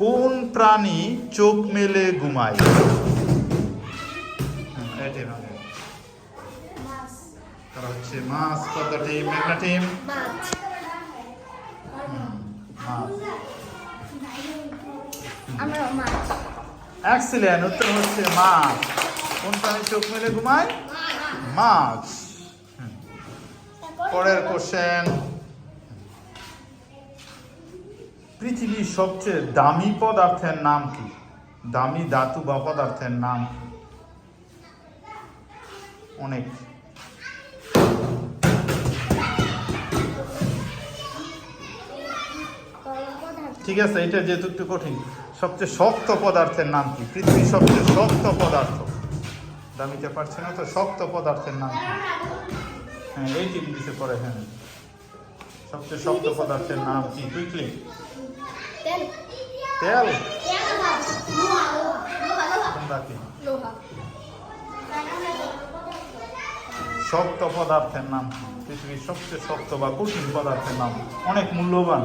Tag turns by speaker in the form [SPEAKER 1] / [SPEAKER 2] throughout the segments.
[SPEAKER 1] কোন প্রাণী চোখ মেলে ঘুমায়? তারা হচ্ছে মাছ টিম উত্তর হচ্ছে মাছ। কোন প্রাণী চোখ মেলে ঘুমায়? মাছ। পরের কোশ্চেন পৃথিবীর সবচেয়ে দামি পদার্থের নাম কি? দামি ধাতু বা পদার্থের নাম অনেক। ঠিক আছে, এটা যেহেতু একটু কঠিন। সবচেয়ে শক্ত পদার্থের নাম কি? পৃথিবীর সবচেয়ে শক্ত পদার্থ। দামিতে পারছে না তো, শক্ত পদার্থের নাম কি? হ্যাঁ এই টিম দিতে পারে হ্যাঁ। সবচেয়ে শক্ত পদার্থের নাম কি? কুইকলি।
[SPEAKER 2] তেল?
[SPEAKER 1] শক্ত পদার্থের নাম। পৃথিবীর সবচেয়ে শক্ত বা কঠিন পদার্থের নাম। অনেক মূল্যবান।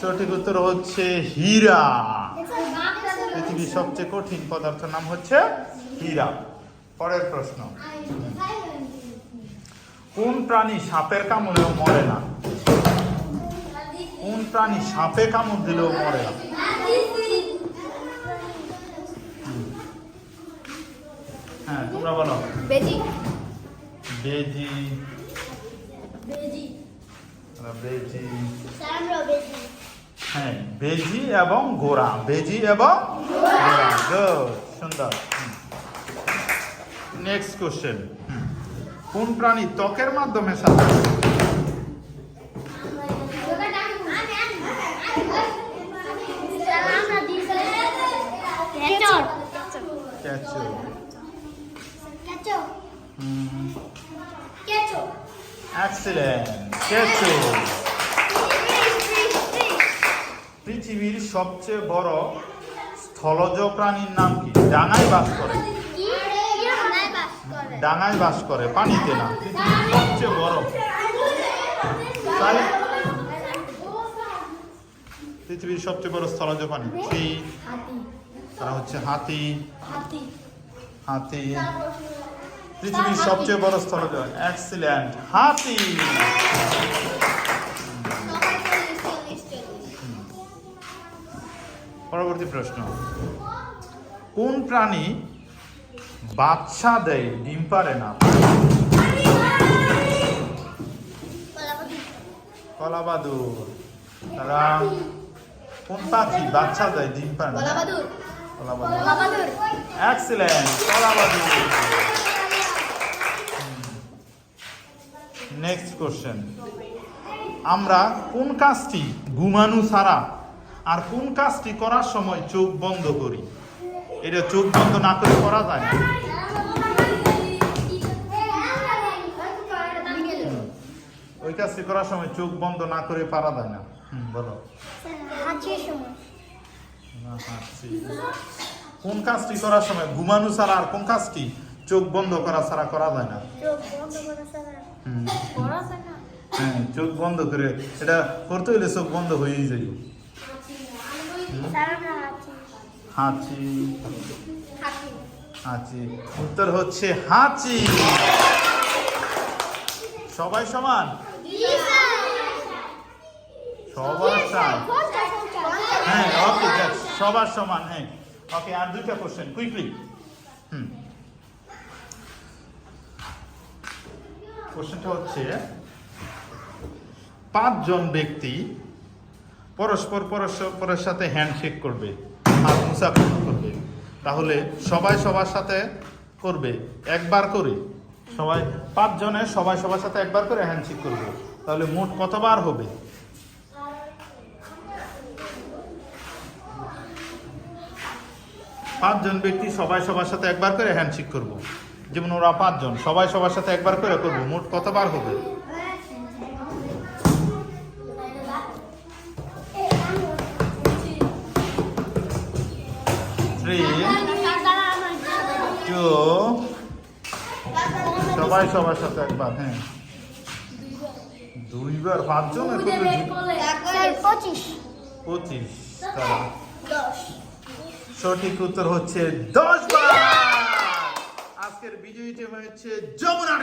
[SPEAKER 1] সঠিক উত্তর হচ্ছে হীরা। পৃথিবীর সবচেয়ে কঠিন পদার্থের নাম হচ্ছে হীরা। পরের প্রশ্ন। কোন প্রাণী সাপের কামড়েও মরে না? কোন প্রাণী সাপে কামড় দিলেও মরে না? হ্যাঁ তোমরা বলো।
[SPEAKER 2] বেজি।
[SPEAKER 1] বেজি।
[SPEAKER 2] বেজি।
[SPEAKER 1] বেজি। হ্যাঁ বেজি এবং গোড়া। বেজি এবং গোড়া। গুড। সুন্দর। নেক্সট কোশ্চেন কোন প্রাণী ত্বকের মাধ্যমে ক্যাচো পৃথিবীর সবচেয়ে বড় স্থলজ প্রাণীর নাম কি? ডাঙায় বাস করে। ডাঙায় বাস করে, পানিতে না। সবচেয়ে বড় তাহলে পৃথিবীর সবচেয়ে বড় স্থলজ প্রাণী
[SPEAKER 2] হাতি
[SPEAKER 1] তারা হচ্ছে হাতি।
[SPEAKER 2] হাতি।
[SPEAKER 1] পৃথিবীর সবচেয়ে বড় স্থলজ এক্সিলেন্ট হাতি। পরবর্তী প্রশ্ন। কোন প্রাণী বাচ্চা দেয় ডিম পারে না। কলাবাদুর। তারা কোন পাখি বাচ্চা দেয় ডিম পারে না। কলাবাদুর। এক্সিলেন্ট কলাবাদুর। নেক্সট কোশ্চেন আমরা কোন কাজটি ঘুমানো ছাড়া আর কোন কাজটি করার সময় চোখ বন্ধ করি? এটা চোখ বন্ধ না করে করা যায় না। কাজটি করার সময় চোখ বন্ধ না করে পারা যায় না। বলো। কোন কাজটি করার সময়? ঘুমানো ছাড়া আর কোন কাজটি? চোখ বন্ধ করা ছাড়া করা যায় না।
[SPEAKER 2] চোখ বন্ধ করে সারা
[SPEAKER 1] হুম।
[SPEAKER 2] করা যায় না?
[SPEAKER 1] হ্যাঁ চোখ বন্ধ করে। এটা করতে হইলে চোখ বন্ধ হয়েই যাই
[SPEAKER 2] হাঁচি।
[SPEAKER 1] হাঁচি। উত্তর হচ্ছে হাঁচি। সবাই সমান? সবার সমান হ্যাঁ ওকে সবার সমান হ্যাঁ। ওকে আর দুইটা কোশ্চেন কুইকলি হুম। কোশ্চেনটা হচ্ছে, পাঁচজন ব্যক্তি পরস্পর পরস্পরের সাথে হ্যান্ডশেক করবে হাত মুসাফা করবে। তাহলে সবাই সবার সাথে করবে, একবার করে। সবাই পাঁচজনের সবাই সবার সাথে একবার করে হ্যান্ডশেক করবে। তাহলে মোট কতবার হবে? পাঁচজন ব্যক্তি সবাই সবার সাথে একবার করে হ্যান্ডশেক করব। যেমন ওরা পাঁচজন, সবাই সবার সাথে একবার করে করব। মোট কতবার হবে? থ্রি টু সবাই সবার সাথে একবার হ্যাঁ। দুইবার পাঁচজন
[SPEAKER 2] পঁচিশ।
[SPEAKER 1] পঁচিশ সঠিক উত্তর হচ্ছে দশ বার। আজকের বিজয়ী টিম হচ্ছে যমুনা।